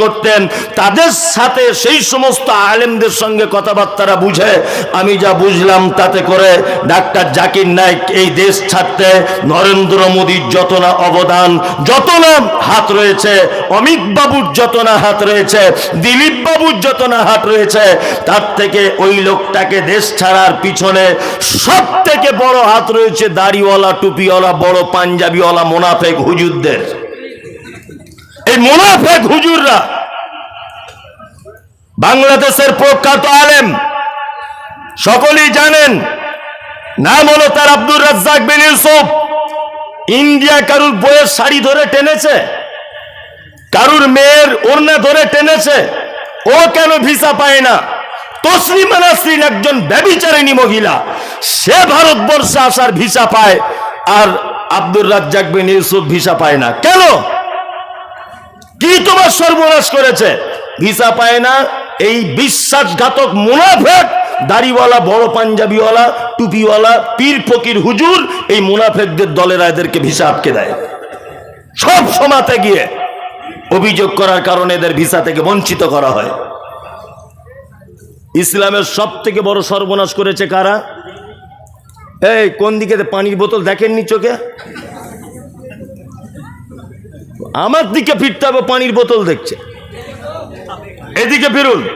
করতেন, তাদের সাথে সেই সমস্ত আলেমদের সঙ্গে কথাবার্তারা বুঝে, আমি যা বুঝলাম তাতে করে ডাক্তার জাকির নাইক এই দেশ ছাড়তে নরেন্দ্র মোদীর যত না অবদান, যত না হাত রয়েছে, অমিত বাবুর যত না হাত রয়েছে, দিলীপ বাবুর যত না হাত রয়েছে, তার থেকে ওই লোকটাকে দেশ ছাড়ার পিছনে সব থেকে বড় হাত রয়েছে দাড়িওয়ালা, টুপিওয়ালা, বড় পাঞ্জাবিওয়ালা, মোনাফেক হুজুরদের। এই মোনাফেক হুজুররা। বাংলাদেশের প্রখ্যাত আলেম, সকলেই জানেন, নাম হলো তার আব্দুর রাজ্জাক বিন ইউসুফ। ইন্ডিয়া কারুর বইয়ের শাড়ি ধরে টেনেছে? কারুর মেয়ের ওড়না ধরে টেনেছে? ও কেন ভিসা পায় না? তসলিমা নাসরিন একজন ব্যবিচারিণী মহিলা। সে ভারতবর্ষে আসার ভিসা পায় আর আব্দুর রাজ্জাক বিন ইউসুফ ভিসা পায় না। কেন? কি তোমার সর্বনাশ করেছে? ভিসা পায় না, এই বিশ্বাসঘাতক মুনাফেক, দাড়িওয়ালা, বড় পাঞ্জাবিওয়ালা, টুপিওয়ালা, পীর ফকির হুজুর, এই মুনাফেকদের দলেরা এদেরকে ভিসা আটকে দেয়। সব সমাতে গিয়ে অভিযোগ করার কারণে এদের ভিসা থেকে বঞ্চিত করা হয়। ইসলামের সব থেকে বড় সর্বনাশ করেছে কারা? এই, কোন দিকে পানির বোতল দেখেননি চোখে? আমার দিকে ফিরতে হবে পানির বোতল দেখছে। এদিকে ফিরুন।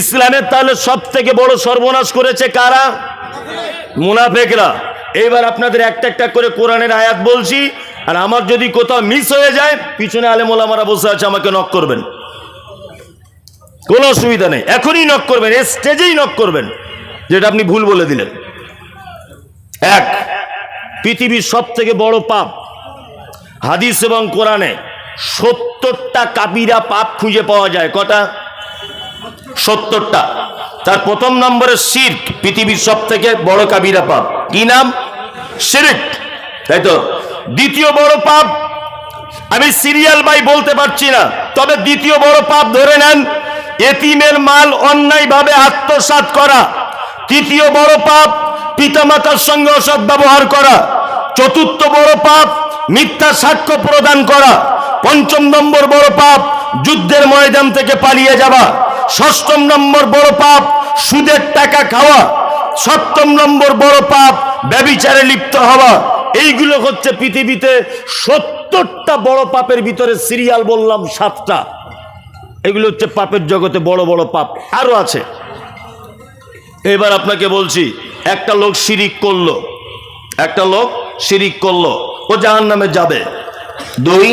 ইসলামের তাহলে সব থেকে বড় সর্বনাশ করেছে কারা? মুনাফেকরা। এইবার আপনাদের একটা একটা করে কোরআনের আয়াত বলছি, আর আমার যদি কোথাও মিস হয়ে যায়, পিছনে আলেমোলামারা বসে আছে, আমাকে নক করবেন। কোনো অসুবিধা নেই, এখনই নক করবেন স্টেজেই নক করবেন, যেটা আপনি ভুল বলে দিলেন। এক, পৃথিবীর সব থেকে বড় পাপ হাদিস এবং কোরআনে সত্তরটা কাবিরা পাপ খুঁজে পাওয়া যায়। কটা? সত্তরটা। তার প্রথম নম্বরে শির্ক, পৃথিবীর সব থেকে বড় কাবিরা পাপ। কি নাম? শিরিক। তাই তো? দ্বিতীয় বড় পাপ, আমি সিরিয়াল বাই বলতে পারছি না, তবে দ্বিতীয় বড় পাপ ধরে নেন, এতিমের মাল অন্যায়ভাবে আত্মসাৎ করা। তৃতীয় বড় পাপ, পিতামাতার সঙ্গে অসৎ ব্যবহার করা। চতুর্থ বড় পাপ মিথ্যা সাক্ষ্য প্রদান করা। পঞ্চম নম্বর বড় পাপ, যুদ্ধের ময়দান থেকে পালিয়ে যাওয়া। ষষ্ঠম নম্বর বড় পাপ, সুদের টাকা খাওয়া। সপ্তম নম্বর বড় পাপ, ব্যবিচারে লিপ্ত হওয়া। এইগুলো হচ্ছে পৃথিবীতে সত্তরটা বড় পাপের ভিতরে সিরিয়াল বললাম সাতটা। এগুলো হচ্ছে পাপের জগতে বড় বড় পাপ। আরও আছে। এবার আপনাকে বলছি, একটা লোক শিরিক করল। একটা লোক শিরিক করল। ও জাহান নামে যাবে। দুই,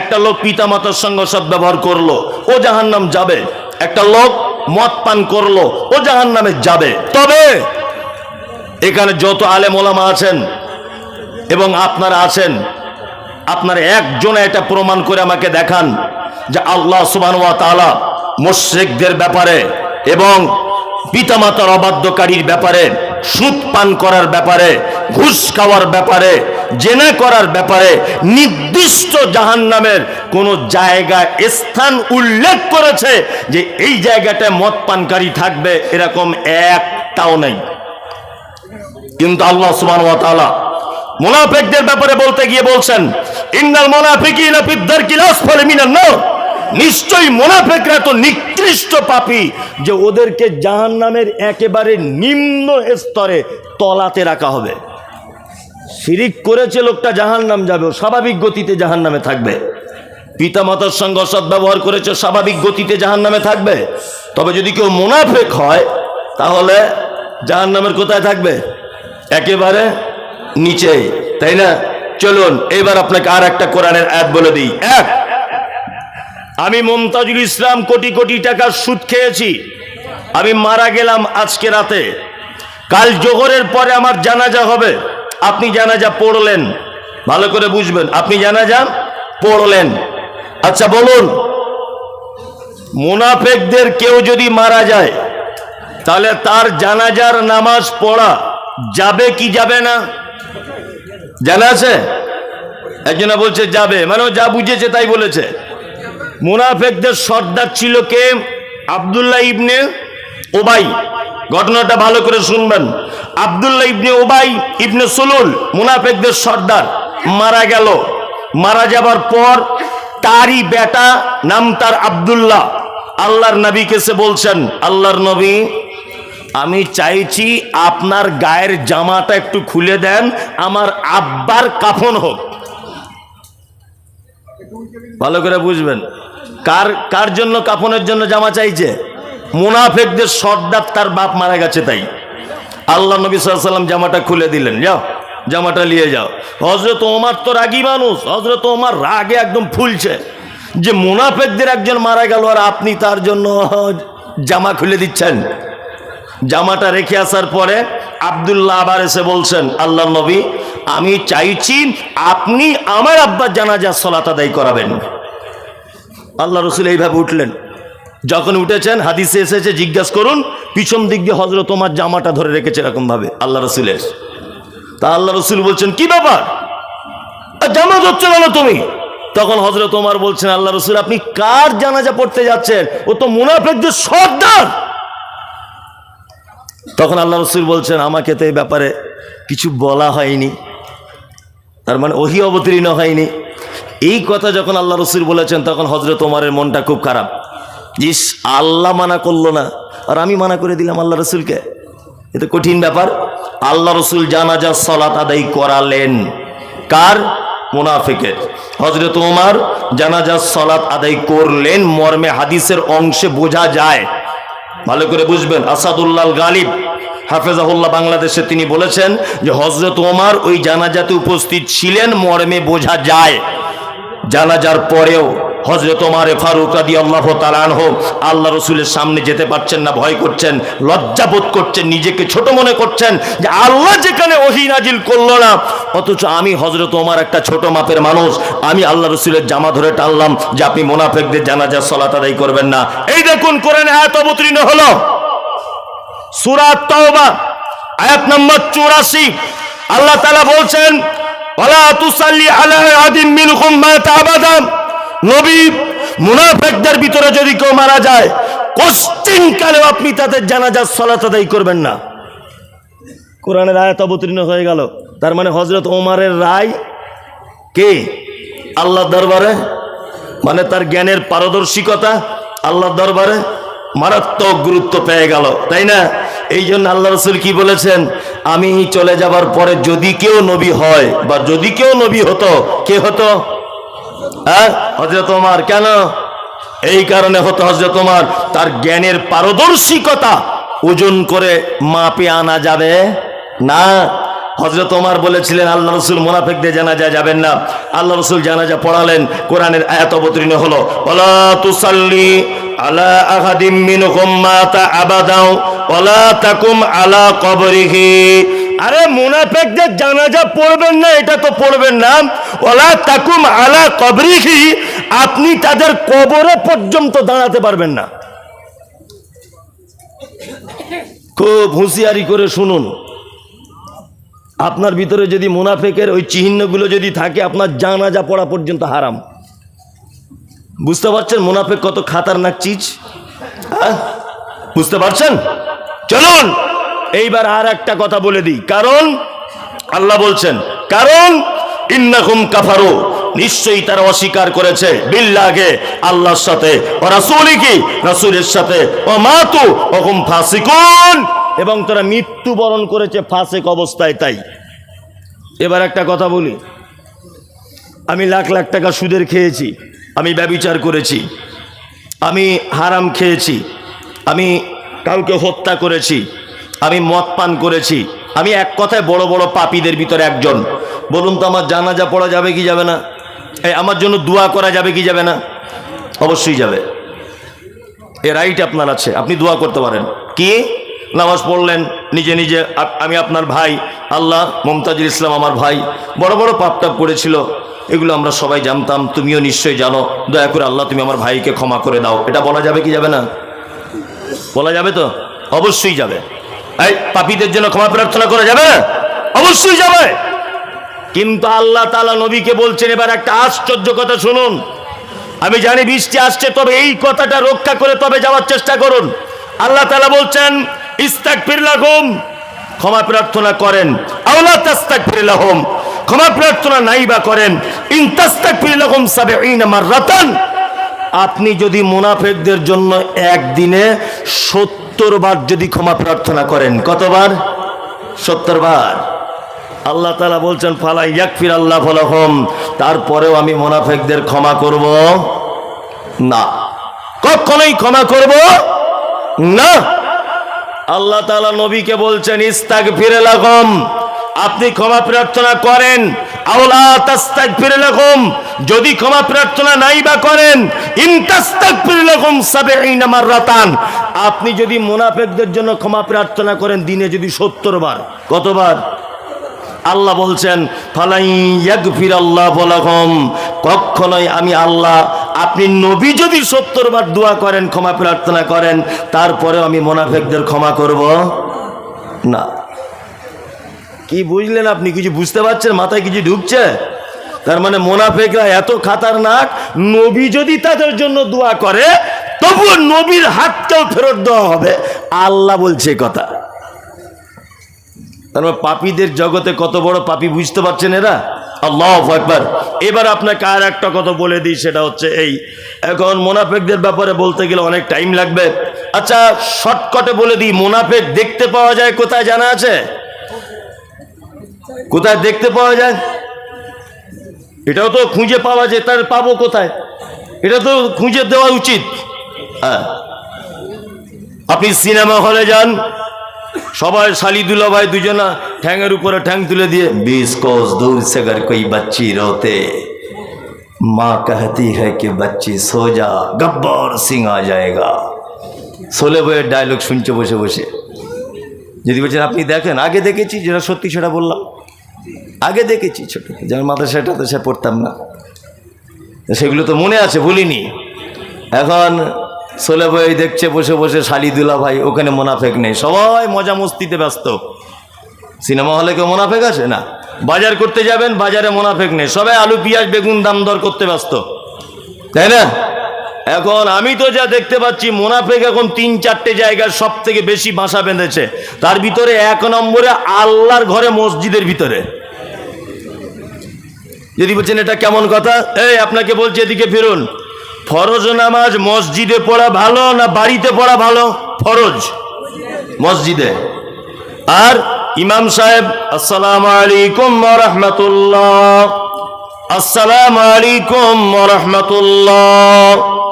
একটা লোক পিতামাতার সঙ্গে সব ব্যবহার করল, ও জাহান নাম যাবে। একটা লোক মদ পান করল, ও জাহান নামে যাবে। তবে এখানে যত আলেম ওলামা আছেন এবং আপনারা আছেন, আপনারা একজনে এটা প্রমাণ করে আমাকে দেখান যে আল্লাহ সুবান ওয়া তালা মুশ্রিকদের ব্যাপারে এবং পিতামাতার অবাধ্যকারীর ব্যাপারে সুদ পান করার ব্যাপারে, ঘুষ খাওয়ার ব্যাপারে জেনা করার ব্যাপারে নির্দিষ্ট জাহান নামের কোন জায়গা, স্থান উল্লেখ করেছে যে এই জায়গাটায় মদ পানকারী থাকবে এরকম একটাও নেই। কিন্তু আল্লাহ সুবান মুনাফেকদের ব্যাপারে বলতে গিয়ে বলছেন, ইন্নাল মুনাফিকিনা ফিদ্দার কিলাস নিশ্চয়ই মুনাফেকরা তো নিকৃষ্ট পাপী যে ওদেরকে জাহান নামের একেবারে নিম্ন স্তরে তলাতে রাখা হবে। শিরিক করেছে লোকটা জাহান নাম যাবে স্বাভাবিক গতিতে জাহান নামে থাকবে। পিতামাতার সঙ্গে অসৎ ব্যবহার করেছে, স্বাভাবিক গতিতে জাহান নামে থাকবে। তবে যদি কেউ মুনাফেক হয়, তাহলে জাহান নামের কোথায় থাকবে? একেবারে নিচেই তাই না? চলুন, এবার আপনাকে আর একটা কোরআনের অ্যাপ বলে দিই। এক, আমি মমতাজুল ইসলাম কোটি কোটি টাকার সুদ খেয়েছি। আমি মারা গেলাম আজকে রাতে। কাল জোহরের পরে আমার জানাজা হবে। আপনি জানাজা পড়লেন। ভালো করে বুঝবেন, আপনি জানাজা পড়লেন। আচ্ছা বলুন, মুনাফেকদের কেউ যদি মারা যায়, তাহলে তার জানাজার নামাজ পড়া যাবে কি যাবে না? জানা আছে? একজনা বলছে, যাবে। মানে যা বুঝেছে তাই বলেছে। মুনাফেকদের সর্দার ছিল কে? আবদুল্লাহ ইবনে ওবাই ঘটনাটা ভালো করে শুনবেন। আবদুল্লাহ ইবনে ওবাই ইবনে সুলুল, মুনাফেকদের সর্দার, মারা গেল। মারা যাবার পর তারই বেটা নাম তার আব্দুল্লাহ। আল্লাহর নবী কেসে বলছেন, আল্লাহর নবী, আমি চাইছি আপনার গায়ের জামাটা একটু খুলে দেন, আমার আব্বার কাফন হোক। ভালো করে বুঝবেন। কার কার জন্য কাফনের জন্য জামা চাইছে? মুনাফেকদের সর্দার তার বাপ মারা গেছে তাই। আল্লাহ নবী সাল্লাম জামাটা খুলে দিলেন, যাও, জামাটা নিয়ে যাও। হজরত ওমার তো রাগী মানুষ হজরত ওমার রাগে একদম ফুলছে। যে মুনাফেকদের একজন মারা গেল আর আপনি তার জন্য জামা খুলে দিচ্ছেন। জামাটা রেখে আসার পরে আবদুল্লাহ আবার এসে বলছেন আল্লাহ নবী, আমি চাইছি আপনি আমার আব্বার জানাজা সলাত আদায় করাবেন। আল্লাহ রসুল এইভাবে উঠলেন। যখন উঠেছেন, হাদিসে এসেছে, জিজ্ঞাসা করুন, পিছন দিক দিয়ে হজরত তোমার জামাটা ধরে রেখেছে এরকম ভাবে, আল্লাহ রসুলের। তা আল্লাহ রসুল বলছেন, কি ব্যাপার? জামা ধরছো কেন তুমি? তখন হজরত ওমার বলছেন, আল্লাহ রসুল, আপনি কার জানাজা পড়তে যাচ্ছেন? ও তো মুনাফেকদের সর্দার! তখন আল্লাহ রসুল বলছেন, আমাকে তো এই ব্যাপারে কিছু বলা হয়নি। তার মানে ওহি অবতীর্ণ হয়নি। এই কথা যখন আল্লাহ রসুল বলেছেন, তখন হজরত ওমারের মনটা খুব খারাপ। ইস আল্লাহ মানা করল না, আর আমি মানা করে দিলাম আল্লাহ রসুলকে। এটা কঠিন ব্যাপার। আল্লাহ রসুল জানাজা, সলাত আদায় করালেন। কার? মুনাফিকের। হজরত ওমার জানাজা, সলাত আদায় করলেন। মর্মে হাদিসের অংশে বোঝা যায়। ভালো করে বুঝবেন। আসাদুল্লাহ গালিব, হাফেজাহুল্লাহ বাংলাদেশে তিনি বলেছেন যে হজরত ওমার ওই জানাজাতে উপস্থিত ছিলেন, মর্মে বোঝা যায়। জানাজার পরেও হজরত ওমারে ফারুক আদি আল্লাহ তালানহ আল্লাহ রসুলের সামনে যেতে পারছেন না, ভয় করছেন লজ্জাবোধ করছেন, নিজেকে ছোট মনে করছেন যে আল্লাহ যেখানে ওহি নাজিল করল না। অথচ আমি হজরত ওমার একটা ছোট মাপের মানুষ, আমি আল্লাহ রসুলের জামা ধরে টানলাম যে আপনি মোনাফেকদের জানাজার সলাত আদায় করবেন না। এই দেখুন করেন আয়াত অবতীর্ণ হলো। সুরাত তওবা আয়াত নম্বর চুরাশি। আল্লাহ তালা বলছেন, ওয়ালা তুসাল্লি আলা আদিম মিনহুম নবী, মুনাফেকদের ভিতরে যদি কেউ মারা যায় কোশ্চিন কালেও আপনি তাদের জানাজার সলাত আদায় করবেন না। কোরআনের আয়াত অবতীর্ণ হয়ে গেল। তার মানে হজরত ওমারের রায় কে? আল্লাহ দরবারে। মানে তার জ্ঞানের পারদর্শিকতা আল্লাহর দরবারে মারাত্মক গুরুত্ব পেয়ে গেল, তাই না? এই জন্য আল্লাহ রসুল কি বলেছেন? আমি চলে যাবার পরে যদি কেউ নবী হয় বা যদি কেউ নবী হতো, কে হতো? হ্যাঁ? হজরত ওমার, কেন? এই কারণে হতো হজরত ওমার, তার জ্ঞানের পারদর্শিকতা ওজন করে মাপে আনা যাবে না। হজরত ওমার বলেছিলেন আল্লাহ রসুল মোনাফেকদের জানাজা যাবেন না। আল্লাহ রসুল জানাজা পড়ালেন, কোরআনের আয়াত অবতীর্ণ হলো ওলা তুসাল্লি আলা আহাদিম মিনহুম মাতা আবাদাও ওলা তাকুম আলা কবরিহি। আরে মুনাফেকদের জানাজা পড়বেন না, এটা তো পড়বেন না। ওলা তাকুম আলা কবরিহি, আপনি তাদের কবরে পর্যন্ত দাঁড়াতে পারবেন না। খুব হুঁশিয়ারি করে শুনুন। আপনার ভিতরে যদি মুনাফেকের ওই চিহ্নগুলো যদি থাকে, আপনার জানাজা পড়া পর্যন্ত হারাম। বুঝতে পারছেন মুনাফেক কত খাতারনাক চিজ? হ্যাঁ? বুঝতে পারছেন? চলুন, এইবার আর একটা কথা বলে দিই। কারণ, আল্লাহ বলছেন, কারণ ইন্নাকুম কাফারু। নিশ্চয়ই তারা অস্বীকার করেছে। বিল্লাগে আল্লাহর সাথে। ও রাসূলি কি? রাসূলের সাথে। ও মাতু ওকুম ফাসিকুন। এবং তারা মৃত্যুবরণ করেছে ফাসেক অবস্থায় তাই। এবার একটা কথা বলি। আমি লাখ লাখ টাকা সুদের খেয়েছি। আমি ব্যবিচার করেছি। আমি হারাম খেয়েছি। আমি কাউকে হত্যা করেছি। আমি মদ পান করেছি। আমি এক কথায় বড় বড় পাপীদের ভিতরে একজন। বলুন তো আমার জানাজা পড়া যাবে কি যাবে না? এই আমার জন্য দোয়া করা যাবে কি যাবে না? অবশ্যই যাবে। এ রাইট আপনার আছে, আপনি দোয়া করতে পারেন। কি? নামাজ পড়লেন, নিজে নিজে আমি আপনার ভাই, আল্লাহ মমতাজুল ইসলাম আমার ভাই, বড় বড় পাপ টাপ করেছিল, এগুলো আমরা সবাই জানতাম, তুমিও নিশ্চয়ই জানো। দয়া করে আল্লাহ তুমি আমার ভাইকে ক্ষমা করে দাও। এটা বলা যাবে কি যাবে না? বলা যাবে তো? অবশ্যই যাবে। এই, পাপীদের জন্য ক্ষমা প্রার্থনা করা যাবে অবশ্যই যাবে। কিন্তু আল্লাহ তালা নবীকে বলছেন, এবার একটা আশ্চর্য কথা শুনুন। আমি জানি বৃষ্টি আসছে, তবে এই কথাটা রক্ষা করে তবে যাওয়ার চেষ্টা করুন। আল্লাহ তালা বলছেন ইস্তাক ফিরলাহুম ক্ষমা প্রার্থনা করেন। আওলা তাস্তাক ফিরলাহুম ক্ষমা প্রার্থনা নাই বা করেন। ইনতাস্তাকফিরুলাকুম সাবঈনা রতন আপনি যদি মুনাফেকদের জন্য একদিনে সত্তর বার যদি ক্ষমা প্রার্থনা করেন, কতবার? সত্তর বার। আল্লাহ তালা বলছেন, ফালা ইয়াকফির আল্লাহ ফলাহম। তারপরেও আমি মোনাফেকদের ক্ষমা করব না। কখনোই ক্ষমা করব না। আল্লাহ তালা নবীকে বলছেন ইস্তাক ফিরে লাগম আপনি ক্ষমা প্রার্থনা করেন যদি ক্ষমা প্রার্থনা নাই বা করেন আপনি যদি মোনাফেকদের জন্য ক্ষমা প্রার্থনা করেন, দিনে যদি সত্তর বার। কতবার? আল্লাহ বলছেন কখনোই আমি আল্লাহ, আপনি নবী যদি সত্তর বার দোয়া করেন, ক্ষমা প্রার্থনা করেন তারপরে আমি মোনাফেকদের ক্ষমা করব না। কি বুঝলেন আপনি? কিছু বুঝতে পারছেন? মাথায় কিছু ঢুকছে? তার মানে মোনাফেকরা এত খাতারনাক, নবী যদি তাদের জন্য দোয়া করে, তবুও নবীর হাতটাও ফেরত দেওয়া হবে। আল্লাহ বলছে কথা। তার মানে পাপীদের জগতে কত বড় পাপী বুঝতে পারছেন এরা? আল্লাহ একবার এবার আপনাকে আর একটা কথা বলে দিই, সেটা হচ্ছে এই, এখন মোনাফেকদের ব্যাপারে বলতে গেলে অনেক টাইম লাগবে। আচ্ছা শর্টকটে বলে দিই, মোনাফেক দেখতে পাওয়া যায় কোথায় জানা আছে? কোথায় দেখতে পাওয়া যায়? এটাও তো খুঁজে পাওয়া যায় তার পাবো কোথায়? এটা তো খুঁজে দেওয়া উচিত। হ্যাঁ। আপনি সিনেমা হলে যান সবাই শালিদুল্লা ভাই দুজনা ঠ্যাংয়ের উপরে ঠ্যাং তুলে দিয়ে बीस कोस दूर से अगर कोई बच्ची रोते माँ कहती है कि बच्ची सो जा गब्बर सिंह आ जाएगा সোলে বইয়ের ডায়লগ শুনছে বসে বসে যদি বলছেন আপনি দেখেন আগে দেখেছি যেটা সত্যি সেটা বললাম আগে দেখেছি ছোট যেমন মাথা সেটা তো সে পড়তাম না তো সেগুলো তো মনে আছে ভুলিনি এখন সোলে ভাই দেখছে, বসে বসে শালিদুল্লা ভাই, ওখানে মোনাফেক নেই। সবাই মজা মস্তিতে ব্যস্ত। সিনেমা হলে কেউ মোনাফেক আছে না? বাজার করতে যাবেন, বাজারে মোনাফেক নেই। সবাই আলু, পেঁয়াজ, বেগুন দাম দর করতে ব্যস্ত। তাই না? এখন আমি তো যা দেখতে পাচ্ছি, মোনাফেক এখন তিন চারটে জায়গায় সব থেকে বেশি বাসা বেঁধেছে। তার ভিতরে এক নম্বরে আল্লাহর ঘরে মসজিদের ভিতরে। যদি বলছেন, এটা কেমন কথা? এই, আপনাকে বলছি এদিকে ফিরুন। ফরজ নামাজ মসজিদে পড়া ভালো না বাড়িতে পড়া ভালো? ফরজ। মসজিদে। আর ইমাম সাহেব, আসসালাম আলাইকুম রহমতুল্লাহ। আসসালাম আলাইকুম রহমতুল্লাহ।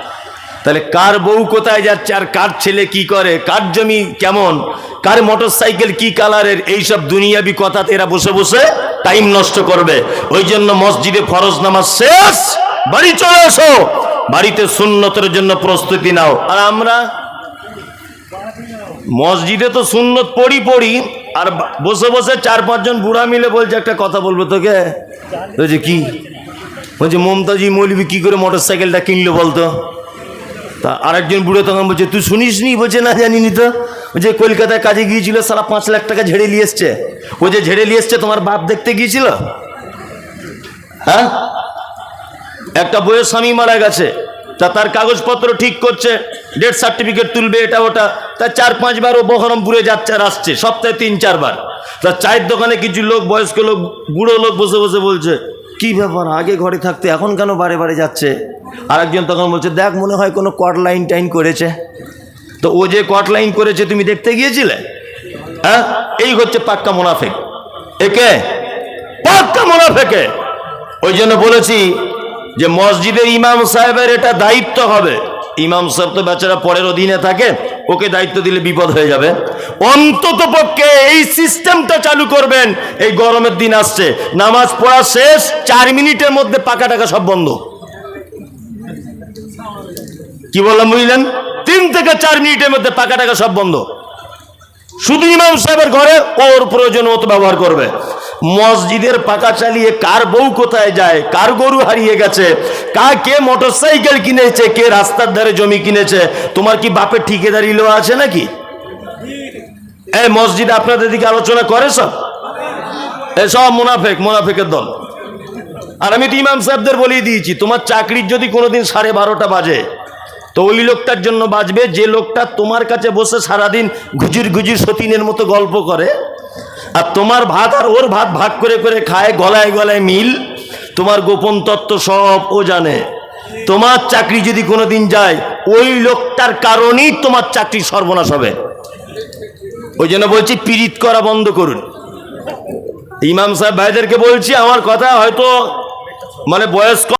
তাহলে কার বউ কোথায় যাচ্ছে আর কার ছেলে কি করে? কার জমি কেমন? কার মোটর সাইকেল কি কালারের এইসব দুনিয়াবি কথা এরা বসে বসে টাইম নষ্ট করবে। ওই জন্য মসজিদে ফরজ নামাজ শেষ। বাড়ি চলে এসো। বাড়িতে সুন্নতের জন্য প্রস্তুতি নাও। আর আমরা মসজিদে তো সুন্নত পড়ি পড়ি, আর বসে বসে চার পাঁচজন বুড়া মিলে বলছে একটা কথা বলব তোকে? বলছে কি? বলছে, মমতাজি মৌলবি কি করে মোটর সাইকেলটা কিনলো বলতো? তা আরেকজন বুড়ো তখন বলছে, তুই শুনিস নি বলছে, না জানিনি তো। বলছে, কলকাতায় কাজে গিয়েছিল, সারা পাঁচ লাখ টাকা ঝেড়ে নিয়ে এসছে। ও যে ঝেড়ে নিয়ে এসছে, তোমার বাপ দেখতে গিয়েছিল? হ্যাঁ? একটা বইয়ের স্বামী মারা গেছে। তা তার কাগজপত্র ঠিক করছে ডেথ সার্টিফিকেট তুলবে, এটা ওটা। তা চার পাঁচবার ও বহরমপুরে যাচ্ছে আর আসছে, সপ্তাহে তিন চারবার তা চায়ের দোকানে কিছু লোক, বয়স্ক লোক, বুড়ো লোক বসে বসে বলছে কি ব্যাপার? আগে ঘরে থাকতে এখন কেন বারে বারে যাচ্ছে? আরেকজন তখন বলছে, দেখ, মনে হয় কোনো কট লাইন টাইন করেছে। তো ও যে কট লাইন করেছে, তুমি দেখতে গিয়েছিলে? হ্যাঁ? এই হচ্ছে পাক্কা মুনাফেক। একে? পাক্কা মুনাফেকে। ওই জন্য বলেছি যে মসজিদের ইমাম সাহেবের এটা দায়িত্ব হবে। ইমাম সাহেব তো বেচারা পরের অধীনে থাকে, ওকে দায়িত্ব দিলে বিপদ হয়ে যাবে। অন্তত পক্ষে এই সিস্টেমটা চালু করবেন। এই গরমের দিন আসছে। নামাজ পড়া শেষ, চার মিনিটের মধ্যে পাকা টাকা সব বন্ধ। কি বললাম, বুঝলেন? তিন থেকে চার মিনিটের মধ্যে পাকা টাকা সব বন্ধ। শুধু ইমাম সাহেবের ঘরে ওর প্রয়োজন মতো ব্যবহার করবে। মসজিদের পাকা চালিয়ে কার বউ কোথায় যায়, কার গরু হারিয়ে গেছে, কা কে মোটর সাইকেল কিনেছে, কে রাস্তার ধারে জমি কিনেছে, তোমার কি বাপের ঠিকাদারি লো আছে নাকি? এই মসজিদ আপনাদের দিকে আলোচনা করে সব? এসব মুনাফেক, মুনাফেকের দল। আর আমি তো ইমাম সাহেবদের বলেই দিয়েছি, তোমার চাকরির যদি কোনোদিন সাড়ে বারোটা বাজে, তো ওই লোকটার জন্য বাজবে, যে লোকটা তোমার কাছে বসে সারাদিন গুজির ঘুজির সতীনের মতো গল্প করে, আর তোমার ভাত আর ওর ভাত ভাগ করে করে খায়, গলায় গলায় মিল, তোমার গোপন তত্ত্ব সব ও জানে। তোমার চাকরি যদি কোনোদিন যায়, ওই লোকটার কারণেই তোমার চাকরি সর্বনাশ হবে। ওই জন্য বলছি, পীড়িত করা বন্ধ করুন। ইমাম সাহেব ভাইদেরকে বলছি, আমার কথা হয়তো মানে বয়স্ক